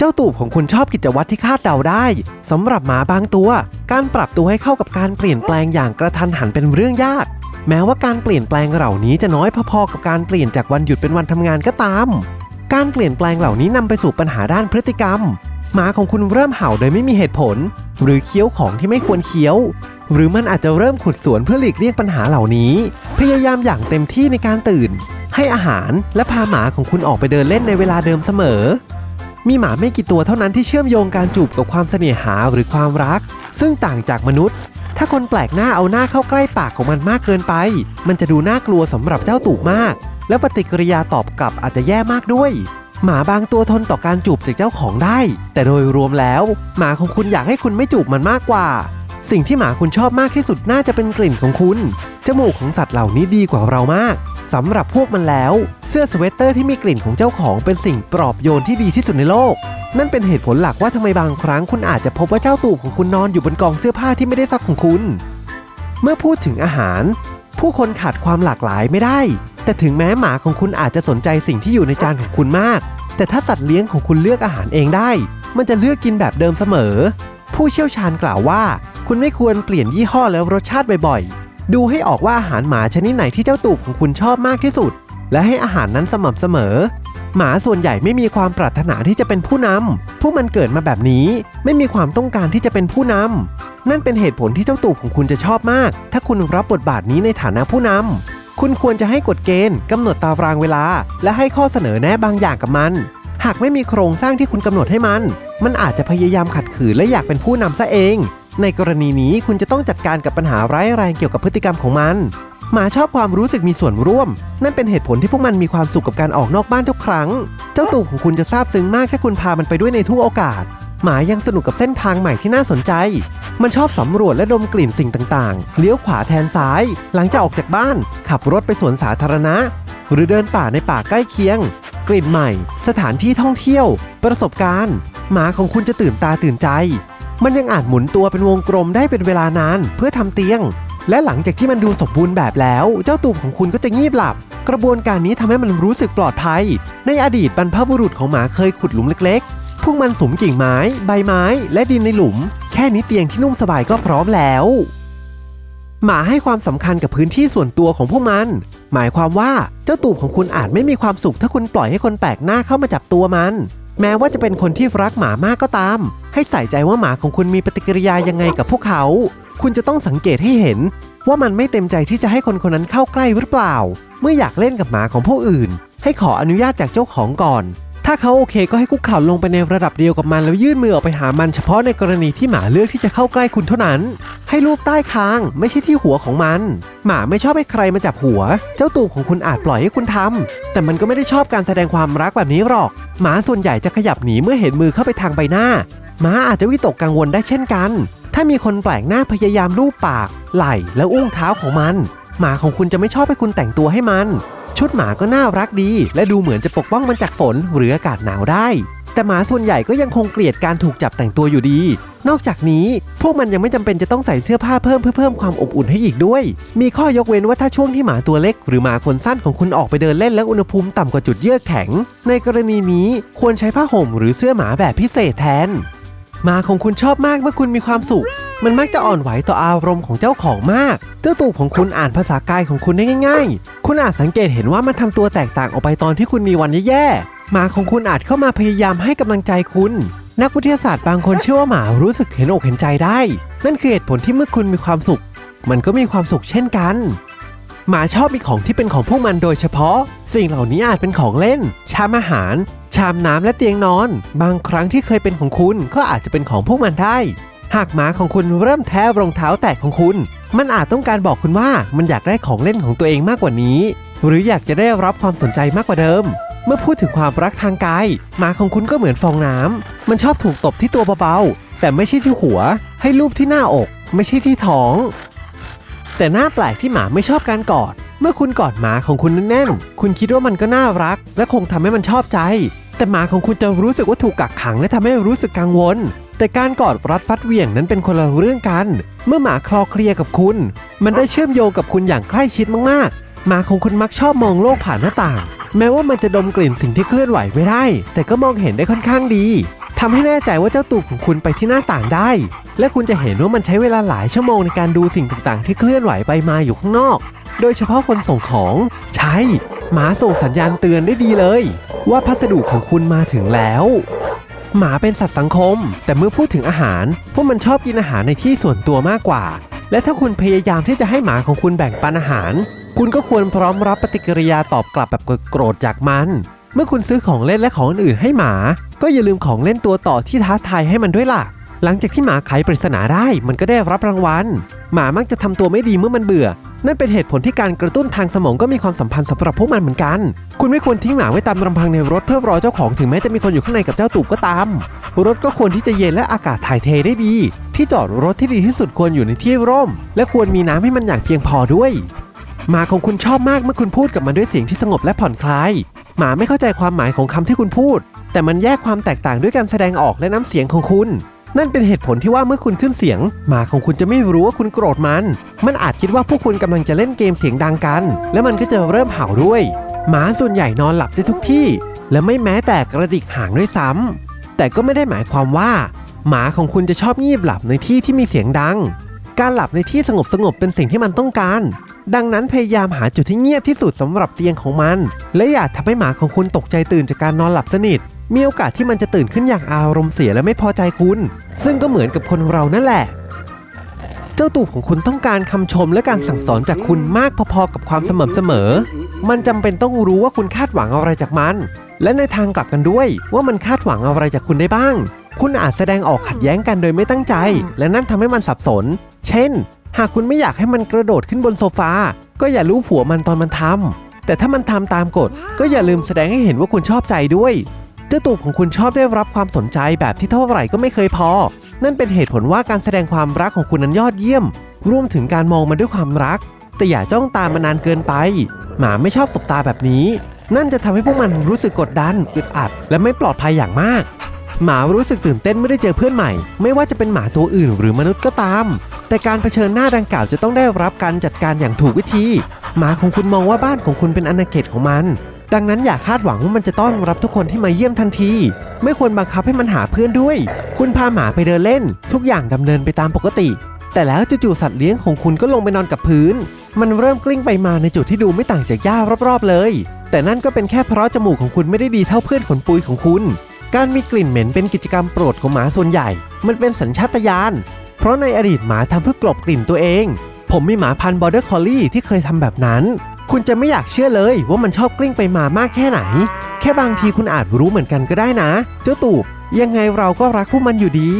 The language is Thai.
เจ้าตูบของคุณชอบกิจวัตรที่คาดเดาได้สำหรับหมาบางตัว การปรับตัวให้เข้ากับการเปลี่ยนแปลงอย่างกระทันหันเป็นเรื่องยาก แม้ว่าการเปลี่ยนแปลงเหล่านี้จะน้อยพอๆกับการเปลี่ยนจากวันหยุดเป็นวันทำงานก็ตาม การเปลี่ยนแปลงเหล่านี้นำไปสู่ปัญหาด้านพฤติกรรม หมาของคุณเริ่มเห่าโดยไม่มีเหตุผล หรือเคี้ยวของที่ไม่ควรเคี้ยว หรือมันอาจจะเริ่มขุดสวนเพื่อหลีกเลี่ยงปัญหาเหล่านี้ พยายามอย่างเต็มที่ในการตื่น ให้อาหารและพาหมาของคุณออกไปเดินเล่นในเวลาเดิมเสมอ มีหมาไม่กี่ตัวเท่านั้นที่เชื่อมโยงการจูบกับความเสน่หาหรือความรัก ซึ่งต่างจากมนุษย์ ถ้าคนแปลกหน้าเอาหน้าเข้าใกล้ปากของมันมากเกินไป มันจะดูน่ากลัวสำหรับเจ้าตูบมาก และปฏิกิริยาตอบกลับอาจจะแย่มากด้วย หมาบางตัวทนต่อการจูบจากเจ้าของได้ แต่โดยรวมแล้ว หมาของคุณอยากให้คุณไม่จูบมันมากกว่า สิ่งที่หมาคุณชอบมากที่สุดน่าจะเป็นกลิ่นของคุณจมูกของสัตว์เหล่านี้ดีกว่าเรามาก สำหรับพวกมันแล้ว เสื้อสเวตเตอร์ที่มีกลิ่นของเจ้าของเป็นสิ่งปลอบโยนที่ดีที่สุดในโลก นั่นเป็นเหตุผลหลักว่าทำไมบางครั้งคุณอาจจะพบว่าเจ้าตูบของคุณนอนอยู่บนกองเสื้อผ้าที่ไม่ได้ซักของคุณ เมื่อพูดถึงอาหาร ผู้คนขาดความหลากหลายไม่ได้ แต่ถึงแม้หมาของคุณอาจจะสนใจสิ่งที่อยู่ในจานของคุณมาก แต่ถ้าสัตว์เลี้ยงของคุณเลือกอาหารเองได้ มันจะเลือกกินแบบเดิมเสมอ ผู้เชี่ยวชาญกล่าวว่า คุณไม่ควรเปลี่ยนยี่ห้อแล้วรสชาติบ่อยๆ ดูให้ออกว่าอาหารหมาชนิดไหนที่เจ้าตูบของคุณชอบมากที่สุด และให้อาหารนั้นสม่ำเสมอ หมาส่วนใหญ่ไม่มีความปรารถนาที่จะเป็นผู้นำผู้มันเกิดมาแบบนี้ ไม่มีความต้องการที่จะเป็นผู้นำนั่นเป็นเหตุผลที่เจ้าตูบของคุณจะชอบมาก ถ้าคุณรับบทบาทนี้ในฐานะผู้นำคุณควรจะให้กฎเกณฑ์กำหนดตารางเวลา และให้ข้อเสนอแนะบางอย่างกับมัน หากไม่มีโครงสร้างที่คุณกำหนดให้มัน มันอาจจะพยายามขัดขืนและอยากเป็นผู้นำซะเอง ในกรณีนี้คุณจะต้องจัดการกับปัญหาร้ายแรงเกี่ยวกับพฤติกรรมของมัน หมาชอบความรู้สึกมีส่วนร่วม นั่นเป็นเหตุผลที่พวกมันมีความสุขกับการออกนอกบ้านทุกครั้ง เจ้าตูบของคุณจะซาบซึ้งมากแค่คุณพามันไปด้วยในทุกโอกาส หมายังสนุกกับเส้นทางใหม่ที่น่าสนใจ มันชอบสำรวจและดมกลิ่นสิ่งต่างๆ เลี้ยวขวาแทนซ้าย หลังจากออกจากบ้าน ขับรถไปสวนสาธารณะ หรือเดินป่าในป่าใกล้เคียง กลิ่นใหม่ สถานที่ท่องเที่ยว ประสบการณ์ หมาของคุณจะตื่นตาตื่นใจ มันยังอาจหมุนตัวเป็นวงกลมได้เป็นเวลานานเพื่อทำเตียง และหลังจากที่มันดูสมบูรณ์แบบแล้ว เจ้าตูบของคุณก็จะงีบหลับ กระบวนการนี้ทำให้มันรู้สึกปลอดภัย ในอดีตบรรพบุรุษของหมาเคยขุดหลุมเล็กๆ พวกมันสุมกิ่งไม้ ใบไม้ และดินในหลุม แค่นี้เตียงที่นุ่มสบายก็พร้อมแล้วหมาให้ความสำคัญกับพื้นที่ส่วนตัวของพวกมัน หมายความว่าเจ้าตูบของคุณอาจไม่มีความสุขถ้าคุณปล่อยให้คนแปลกหน้าเข้ามาจับตัวมัน แม้ว่าจะเป็นคนที่รักหมามากก็ตาม ให้ใส่ใจว่าหมาของคุณมีปฏิกิริยายังไงกับพวกเขา คุณจะต้องสังเกตให้เห็น ว่ามันไม่เต็มใจที่จะให้คนคนนั้นเข้าใกล้หรือเปล่า เมื่ออยากเล่นกับหมาของผู้อื่น ให้ขออนุญาตจากเจ้าของก่อน ถ้าเขาโอเคก็ให้คุกเข่าลงไปในระดับเดียวกับมันแล้วยื่นมือออกไปหามันเฉพาะในกรณีที่หมาเลือกที่จะเข้าใกล้คุณเท่านั้น ให้รูปใต้คาง ไม่ใช่ที่หัวของมัน หมาไม่ชอบให้ใครมาจับหัว เจ้าตูบของคุณอาจปล่อยให้คุณทำแต่มันก็ไม่ได้ชอบการแสดงความรักแบบนี้หรอกหมาส่วนใหญ่จะขยับหนีเมื่อเห็นมือเข้าไปทางใบหน้า มาอาจจะวิตกกังวลได้เช่นกัน ถ้ามีคนแปลกหน้าพยายามลูบปาก ไหล่และอุ้งเท้าของมัน หมาของคุณจะไม่ชอบให้คุณแต่งตัวให้มัน ชุดหมาก็น่ารักดี และดูเหมือนจะปกป้องมันจากฝนหรืออากาศหนาวได้ แต่หมาส่วนใหญ่ก็ยังคงเกลียดการถูกจับแต่งตัวอยู่ดี นอกจากนี้ พวกมันยังไม่จำเป็นจะต้องใส่เสื้อผ้าเพิ่มเพื่อเพิ่มความอบอุ่นให้อีกด้วย มีข้อยกเว้นว่าถ้าช่วงที่หมาตัวเล็ก หรือหมาขนสั้นของคุณออกไปเดินเล่นและอุณหภูมิต่ำกว่าจุดเยือกแข็ง ในกรณีนี้ควรใช้ผ้าห่มหรือเสื้อหมาแบบพิเศษแทน มาของคุณชอบมากเมื่อคุณมีความสุข มันมักจะอ่อนไหวต่ออารมณ์ของเจ้าของมาก เจ้าตูบของคุณอ่านภาษากายของคุณได้ง่าย ๆ คุณอาจสังเกตเห็นว่ามันทำตัวแตกต่างออกไปตอนที่คุณมีวันแย่ๆหมาของคุณอาจเข้ามาพยายามให้กำลังใจคุณ นักวิทยาศาสตร์บางคนเชื่อว่าหมารู้สึกเห็นอกเห็นใจได้ นั่นคือเหตุผลที่เมื่อคุณมีความสุข มันก็มีความสุขเช่นกันหมาชอบมีของที่เป็นของพวกมันโดยเฉพาะ สิ่งเหล่านี้อาจเป็นของเล่น ชามอาหาร ชามน้ำและเตียงนอน บางครั้งที่เคยเป็นของคุณก็อาจจะเป็นของพวกมันได้ หากหมาของคุณเริ่มแท้รองเท้าแตกของคุณ มันอาจต้องการบอกคุณว่ามันอยากได้ของเล่นของตัวเองมากกว่านี้ หรืออยากจะได้รับความสนใจมากกว่าเดิม เมื่อพูดถึงความรักทางกายหมาของคุณก็เหมือนฟองน้ำมันชอบถูกตบที่ตัวเบาๆแต่ไม่ใช่ที่หัว ให้รูปที่หน้าอก ไม่ใช่ที่ท้อง แต่หน้าแปลกที่หมาไม่ชอบการกอด เมื่อคุณกอดหมาของคุณแน่นๆ คุณคิดว่ามันก็น่ารัก และคงทำให้มันชอบใจ แต่หมาของคุณจะรู้สึกว่าถูกกักขัง และทำให้รู้สึกกังวล แต่การกอดรัดฟัดเหวี่ยงนั้นเป็นคนละเรื่องกัน เมื่อหมาคลอเคลียร์กับคุณ มันได้เชื่อมโยงกับคุณอย่างใกล้ชิดมากๆ หมาของคุณมักชอบมองโลกผ่านหน้าต่าง แม้ว่ามันจะดมกลิ่นสิ่งที่เคลื่อนไหวไม่ได้ แต่ก็มองเห็นได้ค่อนข้างดีทำให้แน่ใจว่าเจ้าตูบของคุณไปที่หน้าต่างได้ และคุณจะเห็นว่ามันใช้เวลาหลายชั่วโมงในการดูสิ่งต่างๆ ที่เคลื่อนไหวไปมาอยู่ข้างนอก โดยเฉพาะคนส่งของ ใช่หมาส่งสัญญาณเตือนได้ดีเลย ว่าพัสดุของคุณมาถึงแล้ว หมาเป็นสัตว์สังคม แต่เมื่อพูดถึงอาหาร พวกมันชอบกินอาหารในที่ส่วนตัวมากกว่า และถ้าคุณพยายามที่จะให้หมาของคุณแบ่งปันอาหาร คุณก็ควรพร้อมรับปฏิกิริยาตอบกลับแบบโกรธจากมัน เมื่อคุณซื้อของเล่นและของอื่นให้หมา ก็อย่าลืมของเล่นตัวต่อที่ท้าทายให้มันด้วยล่ะหลังจากที่หมาไขปริศนาได้มันก็ได้รับรางวัล หมามักจะทำตัวไม่ดีเมื่อมันเบื่อ นั่นเป็นเหตุผลที่การกระตุ้นทางสมองก็มีความสัมพันธ์สำหรับพวกมันเหมือนกัน คุณไม่ควรทิ้งหมาไว้ตามลำพังในรถเพื่อรอเจ้าของถึงแม้จะมีคนอยู่ข้างในกับเจ้าตูบก็ตาม รถก็ควรที่จะเย็นและอากาศถ่ายเทได้ดี ที่จอดรถที่ดีที่สุดควรอยู่ในที่ร่ม และควรมีน้ำให้มันอย่างเพียงพอด้วยหมาของคุณชอบมากเมื่อคุณพูดกับมันด้วยเสียงที่สงบและผ่อนคลาย หมาไม่เข้าใจความหมายของคำที่คุณพูด แต่มันแยกความแตกต่างด้วยการแสดงออกและน้ำเสียงของคุณ นั่นเป็นเหตุผลที่ว่าเมื่อคุณขึ้นเสียง หมาของคุณจะไม่รู้ว่าคุณโกรธมัน มันอาจคิดว่าพวกคุณกำลังจะเล่นเกมเสียงดังกัน และมันก็จะเริ่มเห่าด้วย หมาส่วนใหญ่นอนหลับได้ทุกที่ และไม่แม้แต่กระดิกหางด้วยซ้ำแต่ก็ไม่ได้หมายความว่า หมาของคุณจะชอบงีบหลับในที่ที่มีเสียงดัง การหลับในที่สงบสงบๆเป็นสิ่งที่มันต้องการ ดังนั้นพยายามหาจุดที่เงียบที่สุดสำหรับเตียงของมัน และอย่าทำให้หมาของคุณตกใจตื่นจากการนอนหลับสนิท มีโอกาสที่มันจะตื่นขึ้นอย่างอารมณ์เสียและไม่พอใจคุณ ซึ่งก็เหมือนกับคนเรานั่นแหละ เจ้าตูบของคุณต้องการคำชมและการสั่งสอนจากคุณมากพอๆกับความสม่ำเสมอ มันจำเป็นต้องรู้ว่าคุณคาดหวังอะไรจากมัน และในทางกลับกันด้วย ว่ามันคาดหวังอะไรจากคุณได้บ้าง คุณอาจแสดงออกขัดแย้งกันโดยไม่ตั้งใจ และนั่นทำให้มันสับสน เช่น หากคุณไม่อยากให้มันกระโดดขึ้นบนโซฟา ก็อย่ารู้ผัวมันตอนมันทำแต่ถ้ามันทำตามกฎก็อย่าลืมแสดงให้เห็นว่าคุณชอบใจด้วย เจ้าตูบของคุณชอบได้รับความสนใจแบบที่เท่าไหร่ก็ไม่เคยพอ นั่นเป็นเหตุผลว่าการแสดงความรักของคุณนั้นยอดเยี่ยม รวมถึงการมองมันด้วยความรัก แต่อย่าจ้องตามมันานเกินไป หมาไม่ชอบสบตาแบบนี้ นั่นจะทำให้พวกมันรู้สึกกดดันอึดอัด และไม่ปลอดภัยอย่างมาก หมารู้สึกตื่นเต้นไม่ได้เจอเพื่อนใหม่ ไม่ว่าจะเป็นหมาตัวอื่นหรือมนุษย์ก็ตาม แต่การเผชิญหน้าดังกล่าวจะต้องได้รับการจัดการอย่างถูกวิธี หมาของคุณมองว่าบ้านของคุณเป็นอาณาเขตของมัน ดังนั้นอย่าคาดหวังว่ามันจะต้อนรับทุกคนที่มาเยี่ยมทันที ไม่ควรบังคับให้มันหาเพื่อนด้วย คุณพาหมาไปเดินเล่น ทุกอย่างดำเนินไปตามปกติ แต่แล้วจู่ๆสัตว์เลี้ยงของคุณก็ลงไปนอนกับพื้น มันเริ่มกลิ้งไปมาในจุดที่ดูไม่ต่างจากหญ้ารอบๆเลย แต่นั่นก็เป็นแค่เพราะจมูกของคุณไม่ได้ดีเท่าเพื่อนขนปุยของคุณ การมีกลิ่นเหม็นเป็นกิจกรรมโปรดของหมาส่วนใหญ่ มันเป็นสัญชาตญาณ เพราะในอดีตหมาทำเพื่อกลบกลิ่นตัวเอง ผมมีหมาพันธุ์บอร์เดอร์คอลลี่ที่เคยทำแบบนั้น คุณจะไม่อยากเชื่อเลยว่ามันชอบกลิ้งไปมามากแค่ไหน แค่บางทีคุณอาจรู้เหมือนกันก็ได้นะ เจ้าตูบยังไงเราก็รักพวกมันอยู่ดี